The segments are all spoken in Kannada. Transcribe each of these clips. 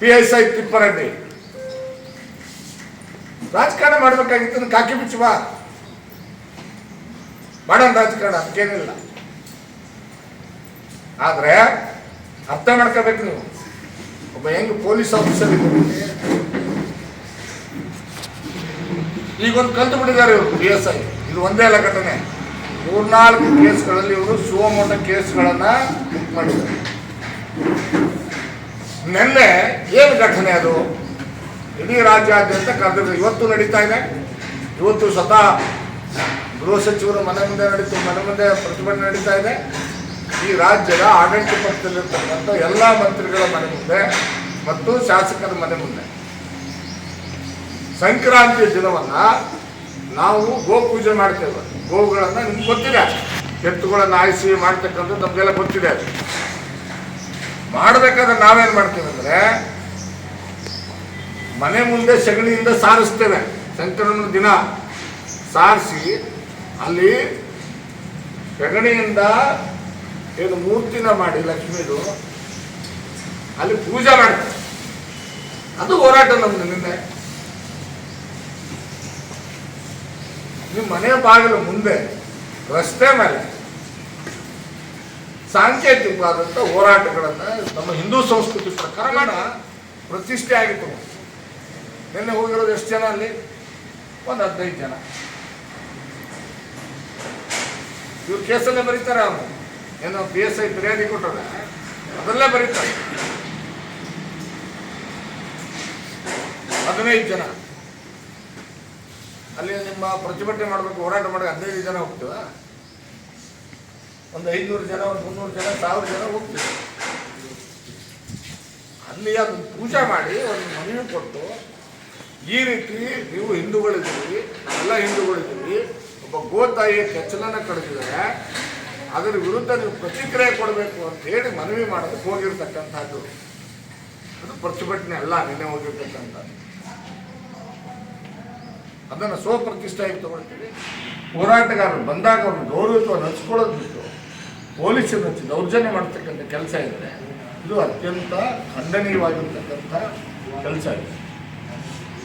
ಪಿ ಎಸ್ ಐ ತಿಪ್ಪರೆಡ್ಡಿ ರಾಜಕಾರಣ ಮಾಡ್ಬೇಕಾಗಿತ್ತು ಕಾಕಿ ಬಿಚ್ಚು ಬಾ. ಮಾಡೋಣ ರಾಜಕಾರಣ, ಅದಕ್ಕೇನಿಲ್ಲ. ಆದ್ರೆ, ಅರ್ಥ ಮಾಡ್ಕೋಬೇಕು ನೀವು. ಒಬ್ಬ ಹೆಂಗ್ ಪೊಲೀಸ್ ಆಫೀಸರ್ ಈಗೊಂದು ಈಗ ಕಲ್ತು ಬಿಟ್ಟಿದ್ದಾರೆ ಇವರು ಪಿ ಎಸ್ ಐ ಇದು ಒಂದೇ ಅಲ್ಲ ಘಟನೆ. ಮೂರ್ನಾಲ್ಕು ಕೇಸ್ಗಳಲ್ಲಿ ಇವರು ಶಿವಮೊಗ್ಗ ಕೇಸ್ಗಳನ್ನ ಮಾಡಿದ್ದಾರೆ. ನಿನ್ನೆ ಏನು ಘಟನೆ ಅದು? ಇಡೀ ರಾಜ್ಯಾದ್ಯಂತ ಕರೆದಿದ್ರು ಇವತ್ತು ನಡೀತಾ ಇದೆ. ಇವತ್ತು ಸ್ವತಃ ಗೃಹ ಸಚಿವರು ಮನೆ ಮುಂದೆ ನಡೀತು, ಮನೆ ಮುಂದೆ ಪ್ರತಿಭಟನೆ ನಡೀತಾ ಇದೆ. ಈ ರಾಜ್ಯದ ಆಡಳಿತ ಪಕ್ಷದಲ್ಲಿರ್ತಕ್ಕಂಥ ಎಲ್ಲ ಮಂತ್ರಿಗಳ ಮನೆ ಮುಂದೆ ಮತ್ತು ಶಾಸಕರ ಮನೆ ಮುಂದೆ. ಸಂಕ್ರಾಂತಿಯ ದಿನವನ್ನ ನಾವು ಗೋ ಪೂಜೆ ಮಾಡ್ತೇವೆ. ಗೋವುಗಳನ್ನ ನಿಮ್ಗೆ ಗೊತ್ತಿದೆ. ಎತ್ತುಗಳನ್ನ ಆಯಿಸಿ ಮಾಡ್ತಕ್ಕಂಥದ್ದು ನಮಗೆಲ್ಲ ಗೊತ್ತಿದೆ. ಅದು ಮಾಡಬೇಕಾದ್ರೆ ನಾವೇನ್ ಮಾಡ್ತೇವೆ ಅಂದ್ರೆ ಮನೆ ಮುಂದೆ ಸಗಣಿಯಿಂದ ಸಾರಿಸ್ತೇವೆ. ಸಂಕ್ರಮಣ ದಿನ. ಸಾರಿಸಿ ಅಲ್ಲಿ ಸಗಣಿಯಿಂದ ಏನು ಮೂರ್ತಿನ ಮಾಡಿ, ಲಕ್ಷ್ಮೀದು, ಅಲ್ಲಿ ಪೂಜೆ ಮಾಡ್ತಾರೆ ಅದು ಹೋರಾಟ ನಮ್ದು ನಿನ್ನೆ. ನಿಮ್ಮ ಮನೆ ಬಾಗಿಲು ಮುಂದೆ ರಸ್ತೆ ಮೇಲೆ ಸಾಂಕೇತಿಕವಾದಂಥ ಹೋರಾಟಗಳನ್ನು ನಮ್ಮ ಹಿಂದೂ ಸಂಸ್ಕೃತಿ ಪ್ರಕಾರ ಪ್ರತಿಷ್ಠೆ ಆಗಿತ್ತು. ನಿನ್ನೆ ಹೋಗಿರೋದು ಎಷ್ಟು ಜನ ಅಲ್ಲಿ? ಒಂದು ಹದಿನೈದು ಜನ. ಇವ್ರು ಕೇಸಲ್ಲೇ ಬರೀತಾರೆ ಅವನು ಏನೋ ಪಿ ಎಸ್ ಐ ಫಿರ್ಯಾದಿ ಕೊಟ್ಟರೆ ಅದರಲ್ಲೇ ಬರೀತಾರೆ. ಹದಿನೈದು ಜನ. ಅಲ್ಲಿ ನಿಮ್ಮ ಪ್ರತಿಭಟನೆ ಮಾಡಬೇಕು, ಹೋರಾಟ ಮಾಡಿ ಹದಿನೈದು ಜನ ಹೋಗ್ತೀವ? ಒಂದು ಐನೂರು ಜನ, ಒಂದು ಮುನ್ನೂರು ಜನ, ಸಾವಿರ ಜನ ಹೋಗ್ತೀವಿ ಅಲ್ಲಿ ಅದನ್ನು ಪೂಜೆ ಮಾಡಿ ಒಂದು ಮನವಿ ಕೊಟ್ಟು, ಈ ರೀತಿ ನೀವು ಹಿಂದೂಗಳಿದ್ದೀವಿ ಎಲ್ಲ ಹಿಂದೂಗಳಿದ್ದೀವಿ ಒಬ್ಬ ಗೋತಾಯಿಯ ಕೆಚ್ಚಲನ್ನು ಕಳೆದಿದ್ದಾರೆ ಅದರ ವಿರುದ್ಧ ನೀವು ಪ್ರತಿಕ್ರಿಯೆ ಕೊಡಬೇಕು ಅಂತ ಹೇಳಿ ಮನವಿ ಮಾಡೋದಕ್ಕೆ ಹೋಗಿರ್ತಕ್ಕಂಥದ್ದು. ಅದು ಪ್ರತಿಭಟನೆ ಅಲ್ಲ, ನಿನ್ನೆ ಹೋಗಿರ್ತಕ್ಕಂಥದ್ದು ಅದನ್ನು ಸ್ವಪ್ರತಿಷ್ಠೆಯಾಗಿ ತಗೊಳ್ತೀವಿ. ಹೋರಾಟಗಾರರು ಬಂದಾಗ ಅವ್ರನ್ನ ಗೌರವಿಸುವ ಹಂಚ್ಕೊಳ್ಳೋದು ಬಿಟ್ಟು ಪೊಲೀಸರು ದೌರ್ಜನ್ಯ ಮಾಡ್ತಕ್ಕಂಥ ಕೆಲಸ ಇದ್ದರೆ ಇದು ಅತ್ಯಂತ ಖಂಡನೀಯವಾಗಿರ್ತಕ್ಕಂಥ ಕೆಲಸ ಇದೆ.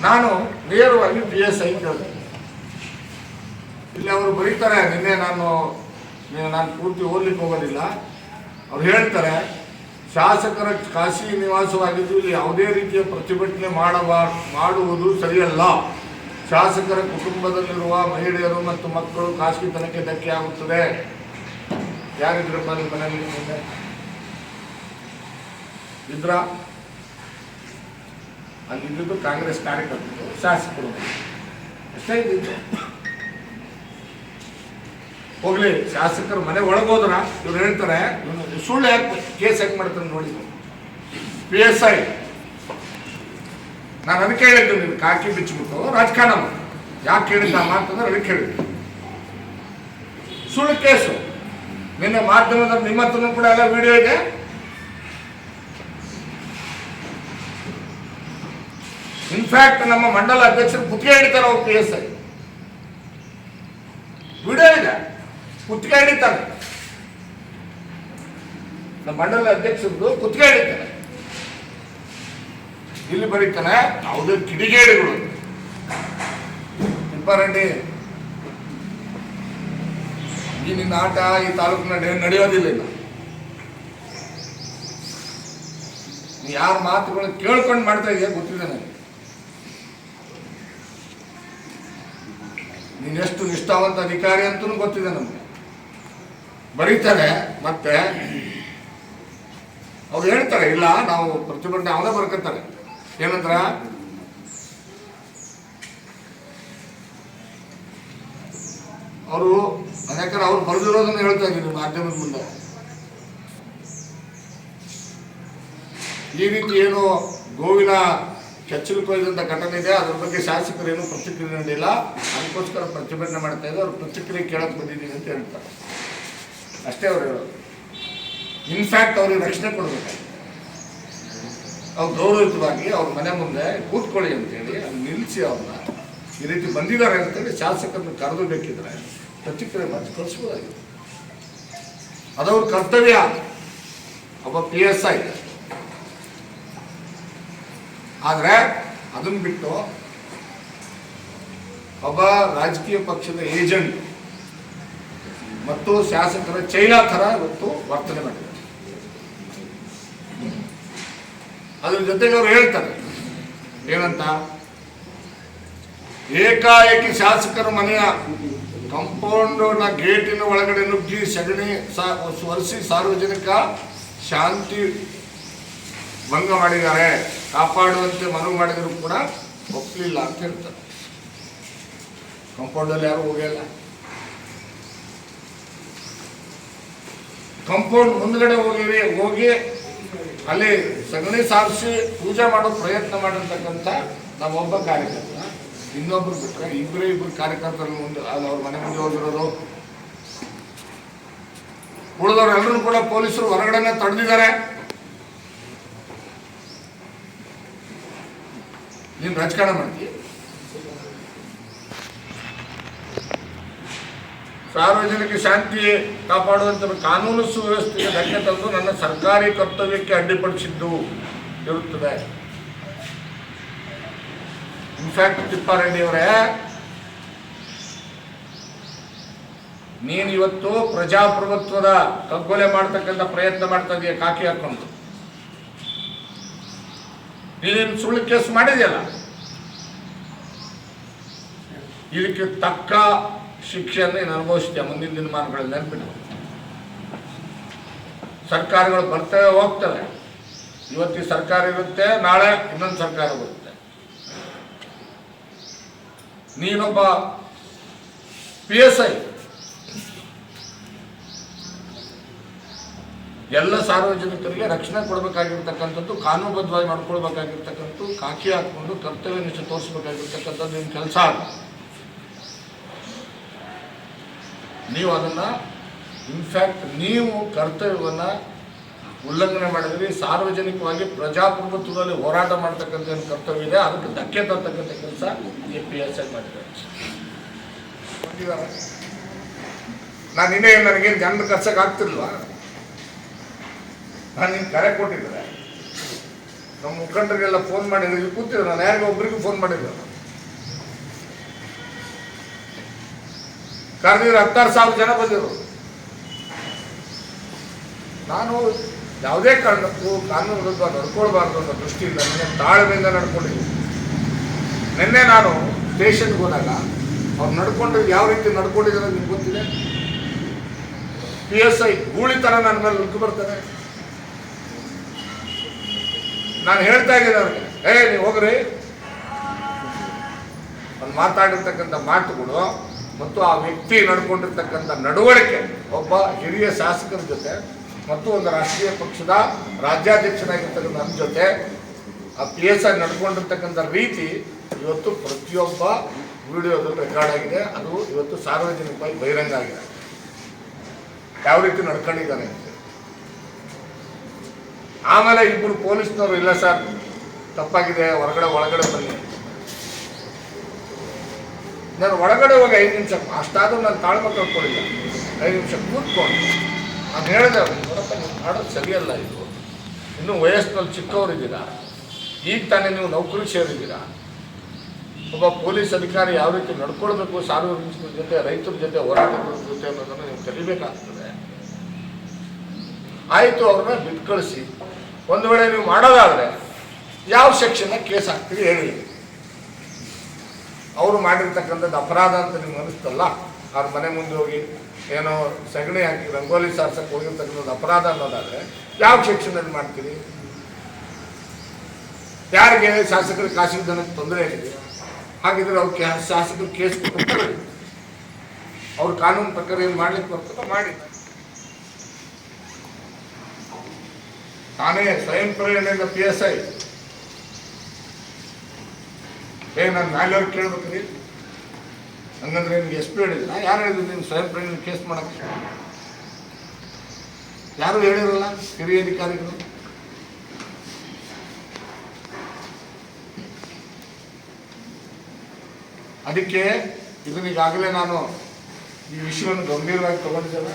ನಾನು ನೇರವಾಗಿ ಪಿ ಎಸ್ ಐ ಇಲ್ಲಿ ಅವರು ಬರೀತಾರೆ, ನಿನ್ನೆ ನಾನು ನಾನು ಪೂರ್ತಿ ಓದ್ಲಿಕ್ಕೆ ಹೋಗೋದಿಲ್ಲ. ಅವ್ರು ಹೇಳ್ತಾರೆ, ಶಾಸಕರ ಖಾಸಗಿ ನಿವಾಸವಾಗಿದ್ದು ಇಲ್ಲಿ ಯಾವುದೇ ರೀತಿಯ ಪ್ರತಿಭಟನೆ ಮಾಡಬಾ ಮಾಡುವುದು ಸರಿಯಲ್ಲ. ಶಾಸಕರ ಕುಟುಂಬದಲ್ಲಿರುವ ಮಹಿಳೆಯರು ಮತ್ತು ಮಕ್ಕಳು ಖಾಸಗಿತನಕ್ಕೆ ಧಕ್ಕೆ ಆಗುತ್ತದೆ. ಯಾರಿದ್ರು ನಿಮ್ಮ ಮನೆಯಲ್ಲಿ ಮುಂದೆ? ಇದ್ರ? ಅಲ್ಲಿದ್ದು ಕಾಂಗ್ರೆಸ್ ಕಾರ್ಯಕರ್ತರು, ಶಾಸಕರು. ಎಷ್ಟೇ ಇದ್ದಿದ್ದು. ಹೋಗ್ಲಿ, ಶಾಸಕರು ಮನೆ ಒಳಗೋದ್ರ ಇವ್ರು ಹೇಳ್ತಾರೆ ಸುಳ್ಳು ಯಾಕೆ ಕೇಸ್ ಯಾಕೆ ಮಾಡ್ತಾರೆ ನೋಡಿ. ಪಿ ಎಸ್ ಐ ನಾನು ಅದಕ್ಕೆ ಹೇಳಿದ್ದು ನೀವು ಕಾಕಿ ಬಿಚ್ಚಿಬಿಟ್ಟು, ರಾಜಕಾರಣ ಯಾಕೆ ಹೇಳಿದ್ದ ಆ ಮಾತಂದ್ರೆ ಅದಕ್ಕೆ ಹೇಳಿದ್ದು ಸುಳ್ಳು ಕೇಸು. ನಿನ್ನೆ ಮಾಧ್ಯಮದ ನಿಮ್ಮ ಹತ್ರನೂ ಕೂಡ ಎಲ್ಲ ವಿಡಿಯೋ ಇದೆ. ಇನ್ಫ್ಯಾಕ್ಟ್ ನಮ್ಮ ಮಂಡಲ ಅಧ್ಯಕ್ಷರು ಕುತ್ತಿಗೆ ಹಿಡಿತಾರೆ ಅವ್ರು ಪಿ ಎಸ್ ಐ ವಿಡಿಯೋ ಇದೆ. ಕುತ್ತಿಗೆ ಹಿಡಿತಾರೆ. ನಮ್ಮ ಮಂಡಲ ಅಧ್ಯಕ್ಷರದ್ದು ಕುತ್ತಿಗೆ ಹಿಡಿತಾರೆ. ಇಲ್ಲಿ ಬರೀತಾನೆ, ಯಾವುದೇ ಕಿಡಿಗೇಡಿಗಳು. ತಿಪ್ಪಾರೆಡ್ಡಿ ಈ ಆಟ ಈ ತಾಲೂಕಿನ ನಡೆ- ನಡೆಯೋದಿಲ್ಲ ನೀ ಯಾರ ಮಾತುಗಳು ಕೇಳ್ಕೊಂಡು ಮಾಡ್ತಾ ಇದೆಯಾ ಗೊತ್ತಿದೆ ನನಗೆ. ನೀನೆಷ್ಟು ನಿಷ್ಠಾವಂತ ಅಧಿಕಾರಿ ಅಂತಲೂ ಗೊತ್ತಿದೆ ನಮಗೆ. ಬರೀತಾರೆ, ಮತ್ತೆ ಅವ್ರು ಹೇಳ್ತಾರೆ, ಇಲ್ಲ, ನಾವು ಪ್ರತಿಭಟನೆ ಅವನೇ ಬರ್ಕತ್ತಾರೆ ಏನಂದ್ರ ಅವರು ಯಾಕಂದ್ರೆ ಅವ್ರು ಬರೆದಿರೋದನ್ನ ಹೇಳ್ತಾ ಇದ್ದೀನಿ ಮಾಧ್ಯಮದ ಮುಂದೆ. ಈ ರೀತಿ ಏನು ಗೋವಿನ ಕೆಚ್ಚಲು ಕೊಯ್ದಂತ ಘಟನೆ ಇದೆ, ಅದ್ರ ಬಗ್ಗೆ ಶಾಸಕರು ಏನು ಪ್ರತಿಕ್ರಿಯೆ ನೀಡಿಲ್ಲ. ಅದಕ್ಕೋಸ್ಕರ ಪ್ರತಿಭಟನೆ ಮಾಡ್ತಾ ಇದ್ದಾರೆ. ಅವ್ರು ಪ್ರತಿಕ್ರಿಯೆ ಕೇಳಕ್ ಬಂದಿದ್ದೀವಿ ಅಂತ ಹೇಳ್ತಾರೆ. ಅಷ್ಟೇ ಅವ್ರು ಹೇಳೋದು. ಇನ್ಫ್ಯಾಕ್ಟ್ ಅವ್ರಿಗೆ ರಕ್ಷಣೆ ಕೊಡಬೇಕು. ಅವ್ರು ಗೌರವಿತವಾಗಿ ಅವ್ರ ಮನೆ ಮುಂದೆ ಕೂತ್ಕೊಳ್ಳಿ ಅಂತೇಳಿ, ಅಲ್ಲಿ ನಿಲ್ಲಿಸಿ ಅವ್ರನ್ನ. ಈ ರೀತಿ ಬಂದಿದ್ದಾರೆ ಅಂತೇಳಿ ಶಾಸಕರನ್ನು ಕರೆದು ಬೇಕಿದ್ರೆ ಪ್ರತಿಕ್ರಿಯೆ ಮಾಡಿ ಕಳಿಸ್ಬೋದಾಗಿತ್ತು ಅದವ್ರ ಕರ್ತವ್ಯ ಒಬ್ಬ ಪಿ ಎಸ್ ಐ ಆದರೆ ಅದನ್ನು ಬಿಟ್ಟು ಒಬ್ಬ ರಾಜಕೀಯ ಪಕ್ಷದ ಏಜೆಂಟ್ ಮತ್ತು ಶಾಸಕರ ಚೈನಾ ಥರ ಇವತ್ತು ವರ್ತನೆ ಮಾಡಿದ್ದಾರೆ ಅದ್ರ ಜೊತೆಗೆ ಅವ್ರು ಹೇಳ್ತಾರೆ, ಏನಂತ? ಏಕಾಏಕಿ ಶಾಸಕರ ಮನೆಯ ಕಂಪೌಂಡ್ನ ಗೇಟಿನ ಒಳಗಡೆ ನುಗ್ಗಿ ಸಗಣಿ ಸ್ವರಿಸಿ ಸಾರ್ವಜನಿಕ ಶಾಂತಿ ಭಂಗ ಮಾಡಿದ್ದಾರೆ. ಕಾಪಾಡುವಂತೆ ಮನವಿ ಮಾಡಿದರೂ ಕೂಡ ಒಪ್ಪಲಿಲ್ಲ ಅಂತ ಹೇಳ್ತಾರೆ. ಕಂಪೌಂಡಲ್ಲಿ ಯಾರು ಹೋಗಿಲ್ಲ ಕಂಪೌಂಡ್ ಮುಂದ್ಗಡೆ ಹೋಗಿವಿ, ಹೋಗಿ ಅಲ್ಲಿ ಸಗಣಿ ಸಾರಿಸಿ ಪೂಜೆ ಮಾಡೋ ಪ್ರಯತ್ನ ಮಾಡಿರ್ತಕ್ಕಂಥ ನಮ್ಮೊಬ್ಬ ಕಾರ್ಯಕರ್ತ. ಇನ್ನೊಬ್ರು ಬಿಟ್ಟರೆ ಇಬ್ಬರೇ ಇಬ್ಬರು ಕಾರ್ಯಕರ್ತರು ಮುಂದೆ ಅದು ಅವ್ರ ಮನೆ ಮುಂದೆ ಹೋಗಿರೋರು ಉಳಿದವರೆಲ್ಲರೂ ಕೂಡ ಪೊಲೀಸರು ಹೊರಗಡೆನೆ ತಡೆದಿದ್ದಾರೆ. ನೀನು ರಾಜಕಾರಣ ಮಾಡ್ತೀಯ? ಸಾರ್ವಜನಿಕ ಶಾಂತಿ ಕಾಪಾಡುವಂತ ಕಾನೂನು ಸುವ್ಯವಸ್ಥೆಗೆ ಧಕ್ಕೆ ತಂದು ನನ್ನ ಸರ್ಕಾರಿ ಕರ್ತವ್ಯಕ್ಕೆ ಅಡ್ಡಿಪಡಿಸಿದ್ದು ಇರುತ್ತದೆ. ಇನ್ಫ್ಯಾಕ್ಟ್ ತಿಪ್ಪಾರೆಡ್ಡಿ ಅವರೇ ನೀನು ಇವತ್ತು ಪ್ರಜಾಪ್ರಭುತ್ವದ ಕಗ್ಗೊಲೆ ಮಾಡ್ತಕ್ಕಂಥ ಪ್ರಯತ್ನ ಮಾಡ್ತಾ ಇದೀಯ, ಕಾಕಿ ಹಾಕೊಂಡು. ನೀನೇನು ಸುಳ್ಳು ಕೇಸ್ ಮಾಡಿದೆಯಲ್ಲ? ಇದಕ್ಕೆ ತಕ್ಕ ಶಿಕ್ಷೆಯನ್ನು ನೀನು ಅನುಭವಿಸ್ತೀಯ ಮುಂದಿನ ದಿನಮಾನಗಳಲ್ಲಿ ನೆನಪಿಟ್ಟು ಸರ್ಕಾರಗಳು ಬರ್ತವೆ, ಹೋಗ್ತವೆ. ಇವತ್ತಿ ಸರ್ಕಾರ ಇರುತ್ತೆ, ನಾಳೆ ಇನ್ನೊಂದು ಸರ್ಕಾರ ಬರುತ್ತೆ. ನೀನೊಬ್ಬ ಪಿ ಎಸ್ ಐ ಎಲ್ಲ ಸಾರ್ವಜನಿಕರಿಗೆ ರಕ್ಷಣೆ ಕೊಡಬೇಕಾಗಿರ್ತಕ್ಕಂಥದ್ದು, ಕಾನೂನುಬದ್ಧವಾಗಿ ಮಾಡ್ಕೊಳ್ಬೇಕಾಗಿರ್ತಕ್ಕಂಥ ಕಾಕಿ ಹಾಕೊಂಡು ಕರ್ತವ್ಯ ನಿಷ್ಠೆ ತೋರಿಸ್ಬೇಕಾಗಿರ್ತಕ್ಕಂಥದ್ದು ನಿಮ್ಮ ಕೆಲಸ ನೀವು ಅದನ್ನು ಇನ್ಫ್ಯಾಕ್ಟ್ ನೀವು ಕರ್ತವ್ಯವನ್ನು ಉಲ್ಲಂಘನೆ ಮಾಡಿದ್ವಿ. ಸಾರ್ವಜನಿಕವಾಗಿ ಪ್ರಜಾಪ್ರಭುತ್ವದಲ್ಲಿ ಹೋರಾಟ ಮಾಡ್ತಕ್ಕಂಥ ಏನು ಕರ್ತವ್ಯ ಇದೆ, ಅದಕ್ಕೆ ಧಕ್ಕೆ ತರ್ತಕ್ಕಂಥ ಕೆಲಸ ಎ ಪಿ ಎಸ್ ಐ ಮಾಡಿದ್ದಾರೆ. ನಾನು ಇನ್ನೇ ನನಗೇನು ಜನರು ಕರ್ಸಕ್ಕೆ ಆಗ್ತಿಲ್ವ? ನಾನು ನಿಮ್ಗೆ ಕರೆ ಕೊಟ್ಟಿದ್ದೆ ನಮ್ಮ ಮುಖಂಡರಿಗೆಲ್ಲ ಫೋನ್ ಮಾಡಿದ್ರು ಕೂತಿದ್ರು, ನಾನು ಯಾರಿಗೂ ಒಬ್ರಿಗೂ ಫೋನ್ ಮಾಡಿದ್ರು. ಕರೆದಿದ್ರು ಹತ್ತಾರು ಸಾವಿರ ಜನ ಬಂದಿದ್ರು. ನಾನು ಯಾವುದೇ ಕಾರಣಕ್ಕೂ ಕಾನೂನು ವಿರುದ್ಧ ನಡ್ಕೊಳ್ಬಾರ್ದು ಅನ್ನೋ ದೃಷ್ಟಿಯಿಂದ ನಿನ್ನೆ ತಾಳ್ಮೆಯಿಂದ ನಡ್ಕೊಂಡಿದ್ದೀನಿ ನಿನ್ನೆ ನಾನು ಸ್ಟೇಷನ್ಗೆ ಹೋದಾಗ ಅವ್ರು ನಡ್ಕೊಂಡು ಯಾವ ರೀತಿ ನಡ್ಕೊಂಡಿದ್ದಾರೆ ನಿಮ್ಗೆ ಗೊತ್ತಿದೆ? ಪಿ ಎಸ್ ಐ ಗೂಳಿತನ ನನ್ನ ಮೇಲೆ ಲುಕ್ ಬರ್ತಾರೆ ನಾನು ಹೇಳ್ತಾ ಇದ್ದೀನಿ ಅವ್ರಿಗೆ, ಏ, ನೀವು ಹೋಗ್ರಿ. ಅವ್ನು ಮಾತಾಡಿರ್ತಕ್ಕಂಥ ಮಾತುಗಳು ಮತ್ತು ಆ ವ್ಯಕ್ತಿ ನಡ್ಕೊಂಡಿರ್ತಕ್ಕಂಥ ನಡವಳಿಕೆ, ಒಬ್ಬ ಹಿರಿಯ ಶಾಸಕರ ಜೊತೆ ಮತ್ತು ಒಂದು ರಾಷ್ಟ್ರೀಯ ಪಕ್ಷದ ರಾಜ್ಯಾಧ್ಯಕ್ಷನಾಗಿರ್ತಕ್ಕಂಥ ನನ್ನ ಜೊತೆ ಆ ಪಿ ಎಸ್ ನಡ್ಕೊಂಡಿರ್ತಕ್ಕಂಥ ರೀತಿ ಇವತ್ತು ಪ್ರತಿಯೊಬ್ಬ ವಿಡಿಯೋದಲ್ಲಿ ರೆಕಾರ್ಡ್ ಆಗಿದೆ. ಅದು ಇವತ್ತು ಸಾರ್ವಜನಿಕವಾಗಿ ಬಹಿರಂಗ ಆಗಿದೆ. ಯಾವ ರೀತಿ ನಡ್ಕೊಂಡಿದ್ದಾರೆ ಆಮೇಲೆ ಇಬ್ಬರು ಪೊಲೀಸ್ನವರು, ಇಲ್ಲ ಸರ್, ತಪ್ಪಾಗಿದೆ, ಹೊರಗಡೆ, ಒಳಗಡೆ ಬನ್ನಿ. ನಾನು ಒಳಗಡೆ ಹೋಗಿ ಐದು ನಿಮಿಷ, ಅಷ್ಟಾದರೂ ನಾನು ತಾಳ್ಮೆ ಕಳ್ಕೊಳ್ಳಿಲ್ಲ ಐದು ನಿಮಿಷ ಕೂತ್ಕೊಂಡು ನಾನು ಹೇಳಿದೆ ಅವ್ರಿಗೆ ನೋಡಪ್ಪ, ನೀವು ಮಾಡೋದು ಸರಿಯಲ್ಲ ಇದು. ಇನ್ನೂ ವಯಸ್ಸಿನಲ್ಲಿ ಚಿಕ್ಕವರಿದ್ದೀರಾ? ಈಗ ತಾನೇ ನೀವು ನೌಕರಿ ಸೇರಿದ್ದೀರಾ? ಒಬ್ಬ ಪೊಲೀಸ್ ಅಧಿಕಾರಿ ಯಾವ ರೀತಿ ನಡ್ಕೊಳ್ಬೇಕು ಸಾರ್ವಜನಿಕರ ಜೊತೆ, ರೈತರ ಜೊತೆ ಹೋರಾಟಗಳ ಜೊತೆ ಅನ್ನೋದನ್ನು ನೀವು ಕಲಿಬೇಕಾಗ್ತದೆ. ಆಯಿತು, ಅವ್ರನ್ನ ಬಿಟ್ಟು ಕಳಿಸಿ ಒಂದು ವೇಳೆ ನೀವು ಮಾಡೋದಾದರೆ, ಯಾವ ಸೆಕ್ಷನ್ನ ಕೇಸ್ ಹಾಕ್ತೀರಿ ಹೇಳಿ. ಅವರು ಮಾಡಿರ್ತಕ್ಕಂಥದ್ದು ಅಪರಾಧ ಅಂತ ನಿಮ್ಗೆ ಅನಿಸ್ತಲ್ಲ ಅವ್ರ ಮನೆ ಮುಂದೆ ಹೋಗಿ ಏನೋ ಸಗಣಿ ಹಾಕಿ, ರಂಗೋಲಿ ಸಾರ್ಸಕ್ಕೆ ಹೋಗಿರ್ತಕ್ಕಂಥದ್ದು ಅಪರಾಧ ಅನ್ನೋದಾದರೆ ಯಾವ ಶಿಕ್ಷಣದಲ್ಲಿ ಮಾಡ್ತೀರಿ? ಯಾರಿಗೆ ಶಾಸಕರ ಖಾಸಗಿ ಜನಕ್ಕೆ ತೊಂದರೆ ಆಗಿದೆ ಹಾಗಿದ್ರೆ ಅವ್ರು ಶಾಸಕರು ಕೇಸ್ ಅವ್ರ ಕಾನೂನು ಪ್ರಕಾರ ಏನು ಮಾಡ್ಲಿಕ್ಕೆ ಬರ್ತದೋ ಮಾಡಿ. ತಾನೇ ಸ್ವಯಂ ಪ್ರೇರಣೆಯಿಂದ ಪಿ ಎಸ್ ಐ ಏ, ನಾನು ಮ್ಯಾಲವ್ರು ಕೇಳ್ಬೇಕ್ರಿ. ಹಂಗಂದ್ರೆ ನಿಮ್ಗೆ ಎಸ್ ಪಿ ಹೇಳಿದ್ರೆ. ಯಾರು ಹೇಳಿದ್ರು ನೀನು ಸ್ವಯಂ ಪ್ರೇರಣೆ ಕೇಸ್ ಮಾಡಕ್ಕೆ? ಯಾರು ಹೇಳಿರಲ್ಲ ಹಿರಿಯ ಅಧಿಕಾರಿಗಳು? ಅದಕ್ಕೆ ಇದನ್ನ ಈಗಾಗಲೇ ನಾನು ಈ ವಿಷಯವನ್ನು ಗಂಭೀರವಾಗಿ ತಗೊಂಡಿದ್ದೇನೆ.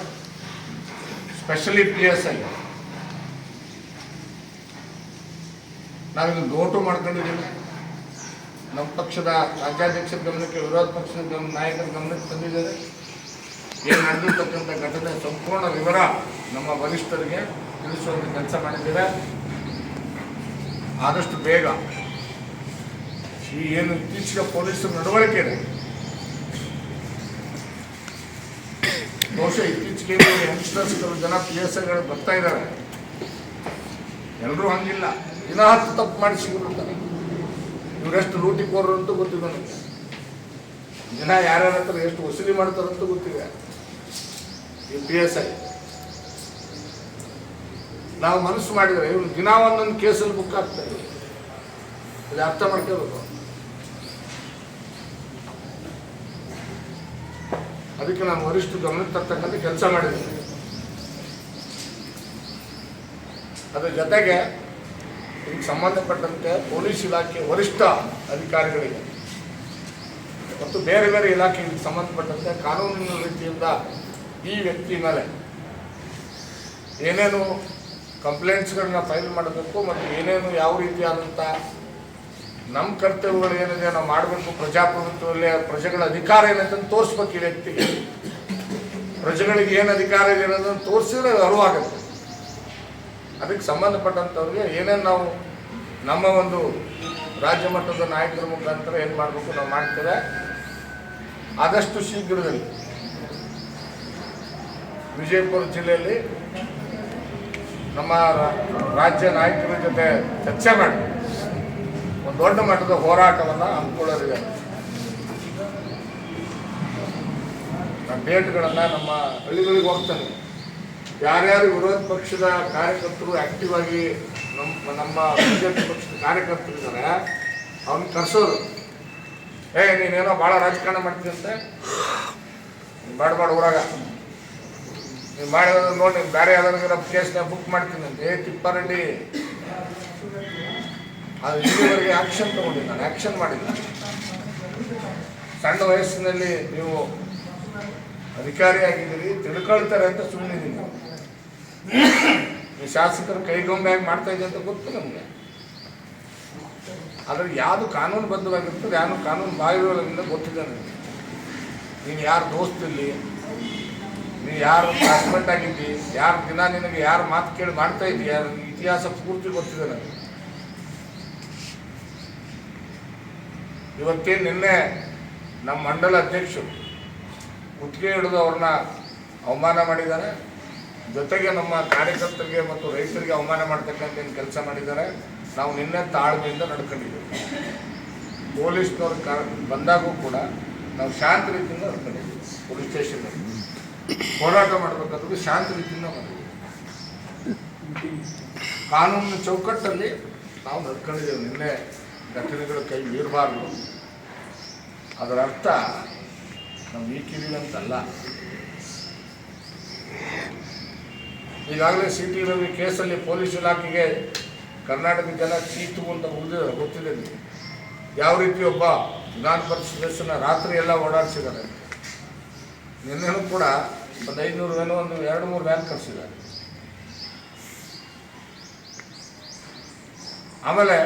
ಸ್ಪೆಷಲಿ ಪಿ ಎಸ್ ಐ ನಾವಿದು ನೋಟು ಮಾಡ್ಕೊಂಡಿದ್ದೀವಿ ನಮ್ಮ ಪಕ್ಷದ ರಾಜ್ಯಾಧ್ಯಕ್ಷರ ಗಮನಕ್ಕೆ, ವಿರೋಧ ಪಕ್ಷದ ಗಮನ ನಾಯಕರ ಗಮನಕ್ಕೆ ತಂದಿದ್ದಾರೆ. ಏನು ನಡೆದಿರ್ತಕ್ಕಂಥ ಘಟನೆ ಸಂಪೂರ್ಣ ವಿವರ ನಮ್ಮ ವರಿಷ್ಠರಿಗೆ ತಿಳಿಸುವಂಥ ಕೆಲಸ ಮಾಡಿದ್ದೇವೆ ಆದಷ್ಟು ಬೇಗ ಈ ಏನು ಇತ್ತೀಚೆಗೆ ಪೊಲೀಸರ ನಡವಳಿಕೆ ಇದೆ. ಬಹುಶಃ ಇತ್ತೀಚೆಗೆ ಯಂಗ್ಸ್ಟರ್ಸ್ ಜನ ಪಿ ಎಸ್ ಐಗಳು ಬರ್ತಾ ಇದ್ದಾರೆ. ಎಲ್ಲರೂ ಹಂಗಿಲ್ಲ. ದಿನ ತಪ್ಪು ಮಾಡಿ ಸಿಗ್ಬಿಡ್ತಾರೆ. ಇವರೆಷ್ಟು ಲೂಟಿಕೋರರು ಅಂತ ಗೊತ್ತಿದೆ ನನಗೆ ಜನ ಯಾರ್ಯಾರ ಹತ್ರ ಎಷ್ಟು ವಸೂಲಿ ಮಾಡ್ತಾರಂತ ಗೊತ್ತಿದೆ ಈ ಪಿ ಎಸ್ ಐ ನಾವು ಮನಸ್ಸು ಮಾಡಿದರೆ ಇವ್ರು ದಿನ ಒಂದೊಂದು ಕೇಸಲ್ಲಿ ಬುಕ್ ಆಗ್ತಾರೆ. ಇದು ಅರ್ಥ ಮಾಡ್ಕೋಬೇಕು ಅದಕ್ಕೆ ನಾನು ವರಿಷ್ಠ ಗಮನಕ್ಕೆ ತರ್ತಕ್ಕಂಥ ಕೆಲಸ ಮಾಡಿದ್ದೀನಿ. ಅದ್ರ ಜೊತೆಗೆ ಸಂಬಂಧಪಟ್ಟಂತೆ ಪೊಲೀಸ್ ಇಲಾಖೆ ವರಿಷ್ಠ ಅಧಿಕಾರಿಗಳಿಗೆ ಮತ್ತು ಬೇರೆ ಬೇರೆ ಇಲಾಖೆಗೆ ಸಂಬಂಧಪಟ್ಟಂತೆ ಕಾನೂನಿನ ರೀತಿಯಿಂದ ಈ ವ್ಯಕ್ತಿ ಮೇಲೆ ಏನೇನು ಕಂಪ್ಲೇಂಟ್ಸ್ಗಳನ್ನ ಫೈಲ್ ಮಾಡಬೇಕು ಮತ್ತು ಏನೇನು ಯಾವ ರೀತಿಯಾದಂಥ ನಮ್ಮ ಕರ್ತವ್ಯಗಳು ಏನಿದೆ ನಾವು ಮಾಡಬೇಕು ಪ್ರಜಾಪ್ರಭುತ್ವದಲ್ಲಿ ಪ್ರಜೆಗಳ ಅಧಿಕಾರ ಏನಂತ ತೋರಿಸ್ಬೇಕು ಈ ವ್ಯಕ್ತಿ. ಪ್ರಜೆಗಳಿಗೆ ಏನು ಅಧಿಕಾರ ಇದೆ ಅನ್ನೋದನ್ನು ತೋರಿಸಿದ್ರೆ ಅರಿವಾಗುತ್ತೆ. ಅದಕ್ಕೆ ಸಂಬಂಧಪಟ್ಟಂಥವ್ರಿಗೆ ಏನೇನು ನಾವು ನಮ್ಮ ಒಂದು ರಾಜ್ಯ ಮಟ್ಟದ ನಾಯಕರ ಮುಖಾಂತರ ಏನು ಮಾಡಬೇಕು ನಾವು ಮಾಡ್ತೇವೆ. ಆದಷ್ಟು ಶೀಘ್ರದಲ್ಲಿ ವಿಜಯಪುರ ಜಿಲ್ಲೆಯಲ್ಲಿ ನಮ್ಮ ರಾಜ್ಯ ನಾಯಕರ ಜೊತೆ ಚರ್ಚೆ ಮಾಡಿ ಒಂದು ದೊಡ್ಡ ಮಟ್ಟದ ಹೋರಾಟವನ್ನು ಹಮ್ಮಿಕೊಳ್ಳೋದಿದೆ ನಮ್ಮ ಡೇಟ್ಗಳನ್ನು ನಮ್ಮ ಹಳ್ಳಿಗಳಿಗೆ ಹೋಗ್ತಾನೆ. ಯಾರ್ಯಾರು ವಿರೋಧ ಪಕ್ಷದ ಕಾರ್ಯಕರ್ತರು ಆಕ್ಟಿವ್ ಆಗಿ ನಮ್ಮ ನಮ್ಮ ಬಿಜೆಪಿ ಪಕ್ಷದ ಕಾರ್ಯಕರ್ತರು ಇದ್ದಾರೆ ಅವ್ನು ಕರ್ಸೋದು. ಏ, ನೀನೇನೋ ಭಾಳ ರಾಜಕಾರಣ ಮಾಡ್ತೀಯಂತೆ? ಬೇಡ ಊರಾಗ. ನೀವು ಮಾಡಿರೋದು ನೋಡಿ ಬೇರೆ ಯಾವ್ದಾದ್ರು ಕೇಸ್ನ ಬುಕ್ ಮಾಡ್ತೀನಿ ಅಂತ ಏ, ತಿಪ್ಪಾರೆಡ್ಡಿ. ಅದು ಇಲ್ಲಿವರೆಗೆ ಆ್ಯಕ್ಷನ್ ತೊಗೊಂಡಿಲ್ಲ, ನಾನು ಆ್ಯಕ್ಷನ್ ಮಾಡಿಲ್ಲ. ಸಣ್ಣ ವಯಸ್ಸಿನಲ್ಲಿ ನೀವು ಅಧಿಕಾರಿ ಆಗಿದ್ದೀರಿ ತಿಳ್ಕೊಳ್ತಾರೆ ಅಂತ ಸುಮ್ಮನಿದ್ದೀನಿ ಈ ಶಾಸಕರು ಕೈಗೊಂಬೆಯಾಗಿ ಮಾಡ್ತಾ ಇದೆ ಅಂತ ಗೊತ್ತು ನಮಗೆ? ಆದರೆ ಯಾವುದು ಕಾನೂನು ಬದ್ಧವಾಗಿರ್ತದೆ ಯಾರು ಕಾನೂನು ಬಾಯಿರೋದ್ರಿಂದ ಗೊತ್ತಿದೆ ನನಗೆ ನೀನು ಯಾರು ದೋಸ್ತಿಲ್ಲಿ ನೀನು ಯಾರು ಹಸ್ಬೆಂಡ್ ಆಗಿದ್ದಿ? ಯಾರು ದಿನ ನಿನಗೆ ಯಾರು ಮಾತು ಕೇಳಿ ಮಾಡ್ತಾ ಇದ್ದೀಯ? ಇತಿಹಾಸ ಪೂರ್ತಿ ಗೊತ್ತಿದೆ ನನಗೆ ಇವತ್ತೇ ನಿನ್ನೆ ನಮ್ಮ ಮಂಡಲ ಅಧ್ಯಕ್ಷರು ಗುತ್ತಿಗೆ ಹಿಡಿದು ಅವ್ರನ್ನ ಅವಮಾನ ಮಾಡಿದ್ದಾರೆ. ಜೊತೆಗೆ ನಮ್ಮ ಕಾರ್ಯಕರ್ತರಿಗೆ ಮತ್ತು ರೈತರಿಗೆ ಅವಮಾನ ಮಾಡ್ತಕ್ಕಂಥ ಏನು ಕೆಲಸ ಮಾಡಿದ್ದಾರೆ, ನಾವು ನಿನ್ನೆ ತಾಳ್ಮೆಯಿಂದ ನಡ್ಕೊಂಡಿದ್ದೀವಿ. ಪೊಲೀಸ್ನವ್ರು ಕಾ, ಬಂದಾಗೂ ಕೂಡ ನಾವು ಶಾಂತ ರೀತಿಯಿಂದ ನಡ್ಕೊಂಡಿದ್ದೀವಿ, ಪೊಲೀಸ್ ಸ್ಟೇಷನ್ನಲ್ಲಿ. ಹೋರಾಟ ಮಾಡಬೇಕಾದ್ರೂ ಶಾಂತ ರೀತಿಯಿಂದ ಮಾಡಿದ್ದೀವಿ ಕಾನೂನಿನ ಚೌಕಟ್ಟಲ್ಲಿ ನಾವು ನಡ್ಕೊಂಡಿದ್ದೇವೆ. ನಿನ್ನೆ ಘಟನೆಗಳ ಕೈ ಮೀರಬಾರ್ದು. ಅದರ ಅರ್ಥ ನಾವು ಈ ಅಂತಲ್ಲ ಈಗಾಗಲೇ ಸಿ ಟಿ ರವಿ ಕೇಸಲ್ಲಿ ಪೊಲೀಸ್ ಇಲಾಖೆಗೆ ಕರ್ನಾಟಕ ಜನ ಚೀತು ಅಂತ ಉಳಿದ ಗೊತ್ತಿದೆ ಯಾವ ರೀತಿ ಒಬ್ಬ ವಿಧಾನ ಪರಿಷತ್ ಸದಸ್ಯನ ರಾತ್ರಿ ಎಲ್ಲ ಓಡಾಡಿಸಿದ್ದಾರೆ. ನಿನ್ನೆನೂ ಕೂಡ ಒಂದು ಐನೂರು ವ್ಯಾನು ಒಂದು ಎರಡು ಮೂರು ವ್ಯಾನ್ ಕಳಿಸಿದ್ದಾರೆ ಆಮೇಲೆ